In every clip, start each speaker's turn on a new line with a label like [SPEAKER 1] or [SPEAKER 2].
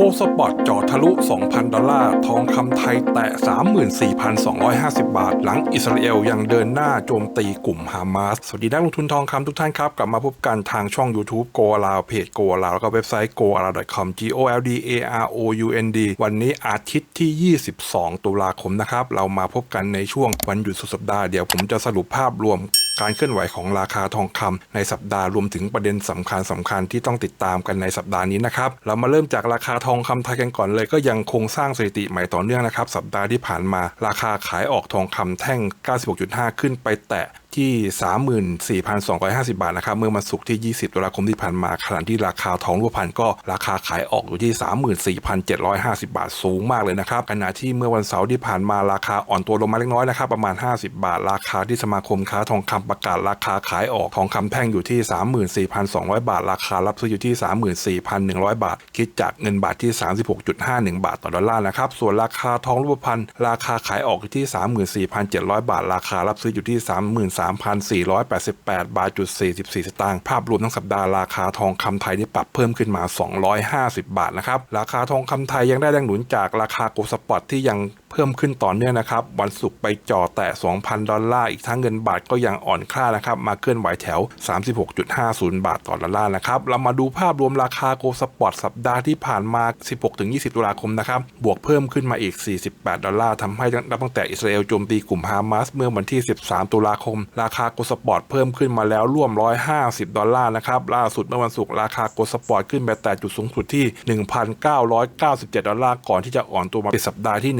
[SPEAKER 1] โกสปอร์ตจอทะลุ 2,000 ดอลลาร์ ทองคำไทยแตะ 34,250 บาท หลังอิสราเอลยังเดินหน้าโจมตีกลุ่มฮามาส สวัสดีนักลงทุนทองคำทุกท่านครับ กลับมาพบกันทางช่อง YouTube Go a l o w เพจ Go a l o w แล้วก็เว็บไซต์ go a l o w com g o l d a r o u n d วันนี้อาทิตย์ที่ 22 ตุลาคมนะครับ เรามาพบกันในช่วงวันหยุดสุดสัปดาห์เดี๋ยวผมจะสรุปภาพรวม การเคลื่อนไหวของราคาทองคำในสัปดาห์รวมถึงประเด็นสำคัญสำคัญที่ต้องติดตามกันในสัปดาห์นี้นะครับเรามาเริ่มจากราคาทองคำไทยกันก่อนเลย ก็ยังคงสร้างสถิติใหม่ต่อเนื่องนะครับสัปดาห์ที่ผ่านมา ราคาขายออกทองคำแท่ง 96.5 ขึ้นไปแตะที่ 34,250 บาทนะครับเมื่อวันศุกร์ที่ 20ตุลาคมที่ผ่านมาขณะที่ราคาทองรูปพรรณก็ราคาขายออกอยู่ที่ 34,750 บาทสูงมากเลยนะครับขณะที่เมื่อวันเสาร์ที่ผ่านมาราคาอ่อนตัวลงมาเล็กน้อยนะครับประมาณ 50 บาท ราคาที่สมาคมค้าทองคำประกาศราคาขายออกทองคำแท่งอยู่ที่ 34,200 บาท ราคารับซื้ออยู่ที่ 34,100 บาท คิดจากเงินบาทที่ 36.51 บาทต่อดอลลาร์นะครับส่วนราคาทองรูปพรรณราคาขายออกอยู่ที่ 34,700 บาท ราคารับซื้ออยู่ที่3,488 บาทจุด44 สตางค์ภาพรวมทั้งสัปดาห์ราคาทองคำไทยได้ปรับเพิ่มขึ้นมา 250 บาทนะครับราคาทองคำไทยยังได้แรงหนุนจากราคาโกลสปอตที่ยังเพิ่มขึ้นต่อเนื่องนะครับ วันศุกร์ไปจ่อแตะ 2,000 ดอลลาร์ อีกทั้งเงินบาทก็ยังอ่อนค่านะครับ มาเคลื่อนไหวแถว 36.50 บาทต่อดอลลาร์นะครับ เรามาดูภาพรวมราคาโกลสปอร์ตสัปดาห์ที่ผ่านมา 16-20 ตุลาคมนะครับ บวกเพิ่มขึ้นมาอีก 48 ดอลลาร์ทำให้นับตั้งแต่อิสราเอลโจมตีกลุ่มฮามาสเมื่อวันที่ 13 ตุลาคม ราคาโกลสปอร์ตเพิ่มขึ้นมาแล้วร่วม 150 ดอลลาร์นะครับล่าสุดเมื่อวันศุกร์ราคาโกลสปอตขึ้นไปแต่จุดสูงสุดที่ 1,997 ดอลลาร์ก่อนที่จะอ่อนตัวมาเป็นสัปดาห์ที่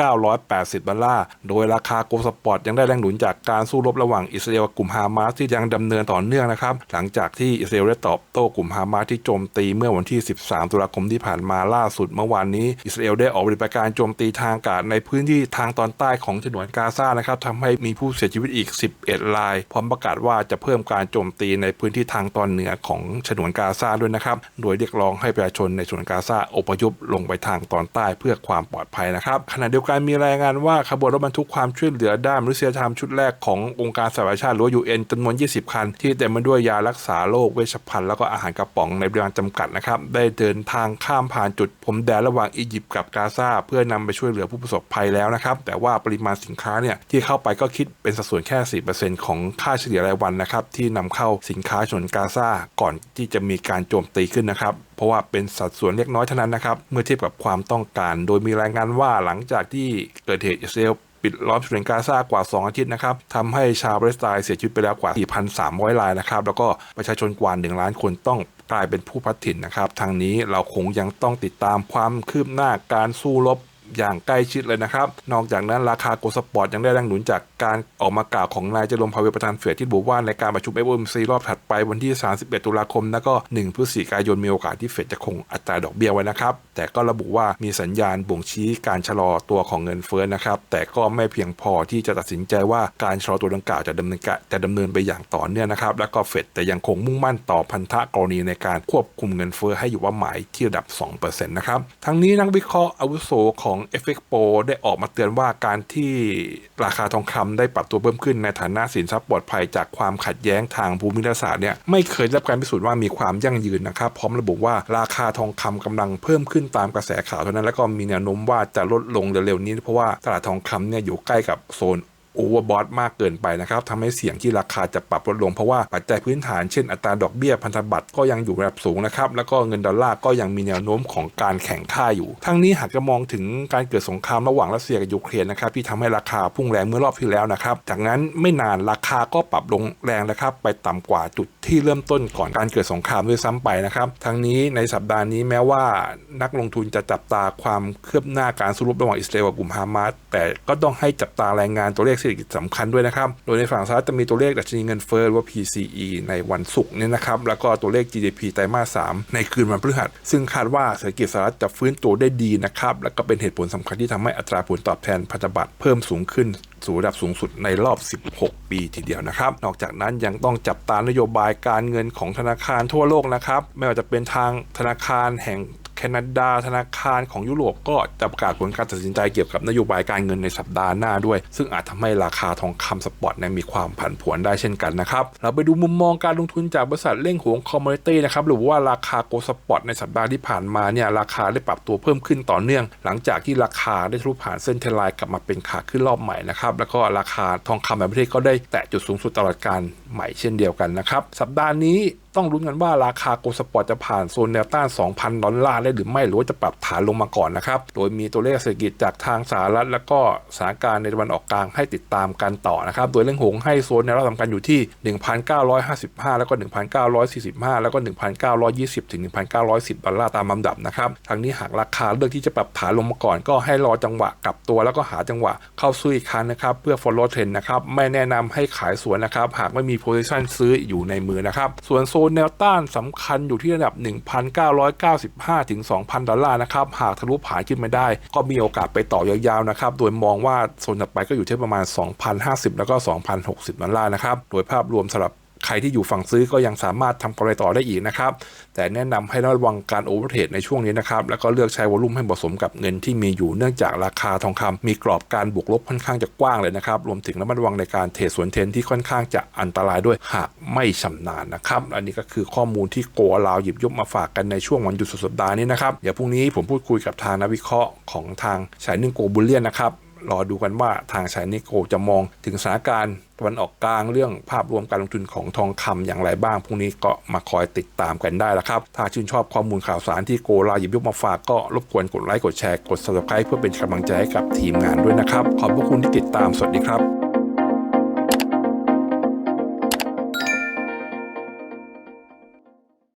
[SPEAKER 1] 1,980 ดอลลาร์ โดยราคาโกลสปอร์ตยังได้แรงหนุนจากการสู้รบระหว่างอิสราเอลกับกลุ่มฮามาสที่ยังดำเนินต่อเนื่องนะครับหลังจากที่อิสราเอลได้ตอบโต้กลุ่มฮามาสที่โจมตีเมื่อวันที่ 13 ตุลาคมที่ผ่านมาล่าสุดเมื่อวานนี้ อิสราเอลได้ออกปฏิบัติการโจมตีทางอากาศในพื้นที่ทางตอนใต้ของฉนวนกาซานะครับทำให้มีผู้เสียชีวิตอีก 11 ราย พร้อมประกาศว่าจะเพิ่มการโจมตีในพื้นที่ทางตอนเหนือของฉนวนกาซาด้วยนะครับ โดยเรียกร้องให้ประชาชนในฉนวนกาซาอพยพลงไปทางตอนใต้เพื่อความปลอดภัยนะครับขณะเดียวกันมีรายงานว่าขบวนรถบรรทุกความช่วยเหลือด้านมนุษยธรรมชุดแรกขององค์การสหประชาชาติหรือว่า UN จำนวน 20 คัน ที่เต็มไปด้วยยารักษาโรคเวชภัณฑ์แล้วก็อาหารกระป๋องในปริมาณจำกัดนะครับ ได้เดินทางข้ามผ่านจุดพรมแดนระหว่างอียิปต์กับกาซาเพื่อนำไปช่วยเหลือผู้ประสบภัยแล้วนะครับ แต่ว่าปริมาณสินค้าเนี่ยที่เข้าไปก็คิดเป็นสัดส่วนแค่ 4%ของค่าเฉลี่ยรายวันนะครับที่นำเข้าสินค้าฉนวนกาซาก่อนที่จะมีการโจมตีขึ้นนะครับเพราะว่าเป็นสัดส่วนเล็กน้อยเท่านั้นนะครับ เมื่อเทียบกับความต้องการ โดยมีรายงานว่าหลังจากที่เกิดเหตุอิสราเอลปิดล้อมฉนวนกาซากว่า 2 อาทิตย์นะครับทำให้ชาวปาเลสไตน์เสียชีวิตไปแล้วกว่า 4,300 รายนะครับ แล้วก็ประชาชนกว่า 1 ล้านคนต้องกลายเป็นผู้พัดถิ่นนะครับ ทางนี้เราคงยังต้องติดตามความคืบหน้าการสู้รบอย่างใกล้ชิดเลยนะครับ นอกจากนั้นราคาโกลสปอร์ตยังได้แรงหนุนจาก การออกมากล่าวของนายจรมพาเวประธานเฟดที่บอกว่าในการประชุม FOMC รอบถัดไปวันที่ 31 ตุลาคมแล้วก็ 1 พฤศจิกายนมีโอกาสที่เฟดจะคงอัตราดอกเบี้ยไว้นะครับ แต่ก็ระบุว่ามีสัญญาณบ่งชี้การชะลอตัวของเงินเฟ้อนะครับ แต่ก็ไม่เพียงพอที่จะตัดสินใจว่าการชะลอตัวดังกล่าวจะดำเนินจะดำเนินไปอย่างต่อเนื่องนะครับ แล้วก็เฟดแต่ยังคงมุ่งมั่นต่อพันธะกรณีในการควบคุมเงินเฟ้อให้อยู่ว่าหมายที่ระดับ 2%นะครับ ทั้งนี้นักวิเคราะห์อาวุโสของ FX Pro ได้ออกมาเตือนว่าการที่ราคาทองคำได้ปรับตัวเพิ่มขึ้นในฐานะสินทรัพย์ปลอดภัยจากความขัดแย้งทางภูมิรัฐศาสตร์เนี่ยไม่เคยได้รับการพิสูจน์ว่ามีความยั่งยืนนะครับพร้อมระบุว่าราคาทองคำกำลังเพิ่มขึ้นตามกระแสข่าวเท่านั้นแล้วก็มีแนวโน้มว่าจะลดลงเร็วๆนี้เพราะว่าตลาดทองคำเนี่ยอยู่ใกล้กับโซน โอเวอร์บอทมากเกินไปนะครับทำให้เสี่ยงที่ราคาจะปรับลดลงเพราะว่าปัจจัยพื้นฐานเช่นอัตราดอกเบี้ยพันธบัตรก็ยังอยู่ระดับสูงนะครับแล้วก็เงินดอลลาร์ก็ยังมีแนวโน้มของการแข่งค่าอยู่ ทั้งนี้หากจะมองถึงการเกิดสงครามระหว่างรัสเซียกับยูเครนนะครับที่ทำให้ราคาพุ่งแรงเมื่อรอบที่แล้วนะครับจากนั้นไม่นานราคาก็ปรับลงแรงนะครับไปต่ำกว่าจุดที่เริ่มต้นก่อนการเกิดสงครามด้วยซ้ำไปนะครับทั้งนี้ในสัปดาห์นี้แม้ว่านักลงทุนจะจับตาความคืบหน้าการสู้รบระหว่างอิสราเอลกับกลุ่มฮามาสแต่ก็ต้องให้จับตารายงานตัวเลขเศรษฐกิจสำคัญด้วยนะครับ โดยในฝั่งสหรัฐจะมีตัวเลขดัชนีเงินเฟ้อหรือว่า PCE ในวันศุกร์เนี่ยนะครับ แล้วก็ตัวเลข GDP ไตรมาส 3 ในคืนวันพฤหัส ซึ่งคาดว่าเศรษฐกิจสหรัฐจะฟื้นตัวได้ดีนะครับ แล้วก็เป็นเหตุผลสำคัญที่ทำให้อัตราผลตอบแทนพันธบัตรเพิ่มสูงขึ้นสู่ระดับสูงสุดในรอบ 16 ปีทีเดียวนะครับ นอกจากนั้นยังต้องจับตานโยบายการเงินของธนาคารทั่วโลกนะครับ ไม่ว่าจะเป็นทางธนาคารแห่ง แคนาดาธนาคารของยุโรปก็จะประกาศผลการตัดสินใจเกี่ยวกับนโยบายการเงินในสัปดาห์หน้าด้วย ซึ่งอาจทำให้ราคาทองคำสปอตเนี่ยมีความผันผวนได้เช่นกันนะครับ เราไปดูมุมมองการลงทุนจากบริษัทเล่งหวงคอมมูนิตี้นะครับหรือว่าราคาโกลสปอตในสัปดาห์ที่ผ่านมาเนี่ยราคาได้ปรับตัวเพิ่มขึ้นต่อเนื่อง หลังจากที่ราคาได้ทะลุผ่านเส้นเทรนไลน์กลับมาเป็นขาขึ้นรอบใหม่นะครับแล้วก็ราคาทองคำในประเทศก็ได้แตะจุดสูงสุดตลอดการใหม่เช่นเดียวกันนะครับสัปดาห์นี้ ต้องลุ้นกันว่าราคาโกลสปอร์ตจะผ่านโซนแนวต้าน 2,000 ดอลลาร์ได้หรือไม่หรือว่าจะปรับฐานลงมาก่อนนะครับ โดยมีตัวเลขเศรษฐกิจจากทางสหรัฐ แล้วก็สถานการณ์ในตะวันออกกลางให้ติดตามกันต่อนะครับ โดยเรื่องหงให้โซนแนวรับสำคัญอยู่ที่ 1,955 แล้วก็ 1,945 แล้วก็ 1,920 ถึง 1,910 ดอลลาร์ตามลำดับนะครับ ทางนี้หากราคาเลือกที่จะปรับฐานลงมาก่อน ก็ให้รอจังหวะกลับตัวแล้วก็หาจังหวะเข้าซื้ออีกครั้งนะครับเพื่อ follow trend นะครับไม่แนะนำให้ขายสวนนะครับหากไม่มี position ซื้ออยู่ในมือนะครับส่วนโซนแนวต้านสำคัญอยู่ที่ระดับ 1,995 ถึง 2,000 ดอลลาร์นะครับ หากทะลุผ่านขึ้นไม่ได้ ก็มีโอกาสไปต่อยาวๆนะครับ โดยมองว่าโซนถัดไปก็อยู่ที่ประมาณ 2,050 แล้วก็ 2,060 ดอลลาร์นะครับ โดยภาพรวมสำหรับ ใครที่อยู่ฝั่งซื้อก็ยังสามารถทำกำไรต่อได้อีกนะครับ แต่แนะนำให้ระวังการโอเวอร์เทรดในช่วงนี้นะครับ แล้วก็เลือกใช้วอลุ่มให้เหมาะสมกับเงินที่มีอยู่เนื่องจากราคาทองคำมีกรอบการบวกลบค่อนข้างจะกว้างเลยนะครับ รวมถึงระมัดระวังในการเทรดสวนเทรนที่ค่อนข้างจะอันตรายด้วยหากไม่ชำนาญนะครับ อันนี้ก็คือข้อมูลที่โกลาวหยิบยกมาฝากกันในช่วงวันหยุดสุดสัปดาห์นี้นะครับ เดี๋ยวพรุ่งนี้ผมพูดคุยกับทางนักวิเคราะห์ของทางชายนิ่งโกบุลเลียนนะครับ รอดูกันว่าทางชายนิโกจะมองถึงสถานการณ์ตะวันออกกลางเรื่องภาพรวมการลงทุนของทองคำอย่างไรบ้างพรุ่งนี้ก็มาคอยติดตามกันได้แล้วครับ ถ้าชื่นชอบข้อมูลข่าวสารที่โกลาหยิบยกมาฝากก็รบกวนกดไลค์กดแชร์กด subscribe เพื่อเป็นกำลังใจให้กับทีมงานด้วยนะครับ ขอบพระคุณที่ติดตามสวัสดีครับ